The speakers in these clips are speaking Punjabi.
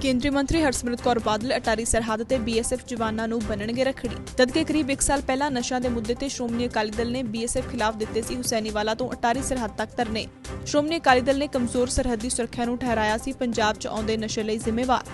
ਕੇਂਦਰੀ ਮੰਤਰੀ ਹਰਸਿਮਰਤ ਕੌਰ ਬਾਦਲ ਅਟਾਰੀ ਸਰਹੱਦ ਤੇ ਬੀਐਸਐਫ ਜਵਾਨਾਂ ਨੂੰ ਬੰਨਣਗੇ ਰੱਖੜੀ ਤਦਕੇ ਕਰੀਬ 1 ਸਾਲ ਪਹਿਲਾਂ ਨਸ਼ਾ ਦੇ ਮੁੱਦੇ ਤੇ ਸ਼੍ਰੋਮਣੀ ਅਕਾਲੀ ਦਲ ਨੇ ਬੀਐਸਐਫ ਖਿਲਾਫ ਦਿੱਤੇ ਸੀ ਹੁਸੈਨੀਵਾਲਾ ਤੋਂ ਅਟਾਰੀ ਸਰਹੱਦ ਤੱਕ ਧਰਨੇ ਸ਼੍ਰੋਮਣੀ ਅਕਾਲੀ ਦਲ ਨੇ ਕਮਜ਼ੋਰ ਸਰਹੱਦੀ ਸੁਰੱਖਿਆ ਨੂੰ ਠਹਿਰਾਇਆ ਸੀ ਪੰਜਾਬ 'ਚ ਆਉਂਦੇ ਨਸ਼ੇ ਲਈ ਜ਼ਿੰਮੇਵਾਰ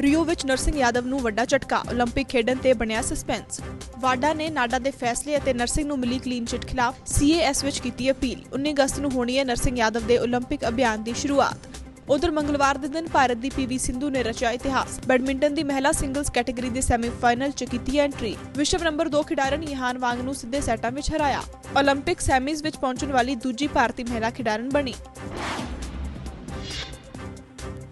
ਰਿਓ ਵਿੱਚ ਨਰਸਿੰਘ ਯਾਦਵ ਨੂੰ ਵੱਡਾ ਝਟਕਾ 올림픽 ਖੇਡਣ ਤੇ ਬਣਿਆ ਸਸਪੈਂਸ ਵਾਡਾ ਨੇ ਨਾਡਾ ਦੇ ਫੈਸਲੇ ਅਤੇ ਨਰਸਿੰਘ ਨੂੰ ਮਿਲੀ ਕਲੀਨ ਚਿੱਟ ਖਿਲਾਫ ਸੀਏਐਸ ਵਿੱਚ ਕੀਤੀ ਅਪੀਲ 19 ਅਗਸਤ ਨੂੰ ਹੋਣੀ ਹੈ ਨਰਸਿੰਘ ਯਾਦਵ ਦੇ 올림픽 ਅਭਿਆਨ ਦੀ ਸ਼ੁਰੂਆਤ ਉਧਰ ਮੰਗਲਵਾਰ ਦੇ ਦਿਨ ਭਾਰਤ ਦੀ ਪੀਵੀ ਸਿੰਧੂ ਨੇ ਰਚਿਆ ਇਤਿਹਾਸ ਬੈਡਮਿੰਟਨ ਦੀ ਮਹਿਲਾ ਸਿੰਗਲਸ ਕੈਟਾਗਰੀ ਦੇ ਸੈਮੀਫਾਈਨਲ 'ਚ ਕੀਤੀ ਐਂਟਰੀ ਵਿਸ਼ਵ ਨੰਬਰ 2 ਖਿਡਾਰਨ ਯਹਾਨ ਵਾਂਗ ਨੂੰ ਸਿੱਧੇ ਸੈਟਾਂ ਵਿੱਚ ਹਰਾਇਆ 올림픽 ਸੈਮੀਜ਼ ਵਿੱਚ ਪਹੁੰਚਣ ਵਾਲੀ ਦੂਜੀ ਭਾਰਤੀ ਮਹਿਲਾ ਖਿਡਾਰਨ ਬਣੀ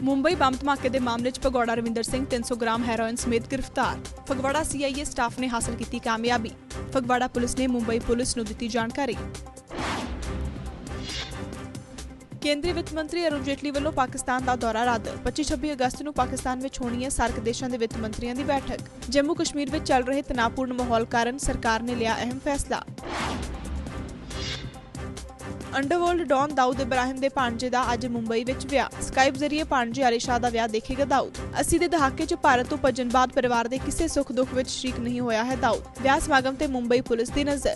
ਮੁੰਬਈ ਬੰਬ ਧਮਾਕੇ ਦੇ ਮਾਮਲੇ 'ਚ ਭਗੌੜਾ ਰਵਿੰਦਰ ਸਿੰਘ 300 ਗ੍ਰਾਮ ਹੈਰੋਇਨ ਸਮੇਤ ਗ੍ਰਿਫਤਾਰ ਫਗਵਾੜਾ ਸੀਆਈਏ ਸਟਾਫ ਨੇ ਹਾਸਲ ਕੀਤੀ ਕਾਮਯਾਬੀ ਫਗਵਾੜਾ ਪੁਲਿਸ ਨੇ ਮੁੰਬਈ ਪੁਲਿਸ ਨੂੰ ਦਿੱਤੀ ਜਾਣਕਾਰੀ ਕੇਂਦਰੀ ਵਿੱਤ ਮੰਤਰੀ ਅਰੁਣ ਜੇਟਲੀ ਵੱਲੋਂ ਪਾਕਿਸਤਾਨ ਦਾ ਦੌਰਾ ਰੱਦ। 25-26 ਅਗਸਤ ਨੂੰ ਪਾਕਿਸਤਾਨ ਵਿੱਚ ਹੋਣੀ ਹੈ ਸਾਰਕ ਦੇਸ਼ਾਂ ਦੇ ਵਿੱਤ ਮੰਤਰੀਆਂ ਦੀ ਬੈਠਕ। ਜੰਮੂ ਕਸ਼ਮੀਰ ਵਿੱਚ ਚੱਲ ਰਹੇ ਤਣਾਅਪੂਰਨ ਮਾਹੌਲ ਕਾਰਨ ਸਰਕਾਰ ਨੇ ਲਿਆ ਅਹਿਮ ਫੈਸਲਾ। ਅੰਡਰਵਰਲਡ ਡੌਨ ਦਾਊਦ ਇਬਰਾਹਿਮ ਦੇ ਭਾਣਜੇ ਦਾ ਅੱਜ ਮੁੰਬਈ ਵਿੱਚ ਵਿਆਹ। ਸਕਾਈਪ ਜ਼ਰੀਏ ਭਾਣਜੇ ਆਰਿਸ਼ਾ ਦਾ ਵਿਆਹ ਦੇਖੇਗਾ ਦਾਊਦ। 80 ਦੇ ਦਹਾਕੇ 'ਚ ਭਾਰਤ ਤੋਂ ਭੱਜਣ ਬਾਅਦ ਪਰਿਵਾਰ ਦੇ ਕਿਸੇ ਸੁੱਖ ਦੁੱਖ ਵਿੱਚ ਸ਼ਰੀਕ ਨਹੀਂ ਹੋਇਆ ਹੈ ਦਾਊਦ। ਵਿਆਹ ਸਮਾਗਮ ਤੇ ਮੁੰਬਈ ਪੁਲਿਸ ਦੀ ਨਜ਼ਰ।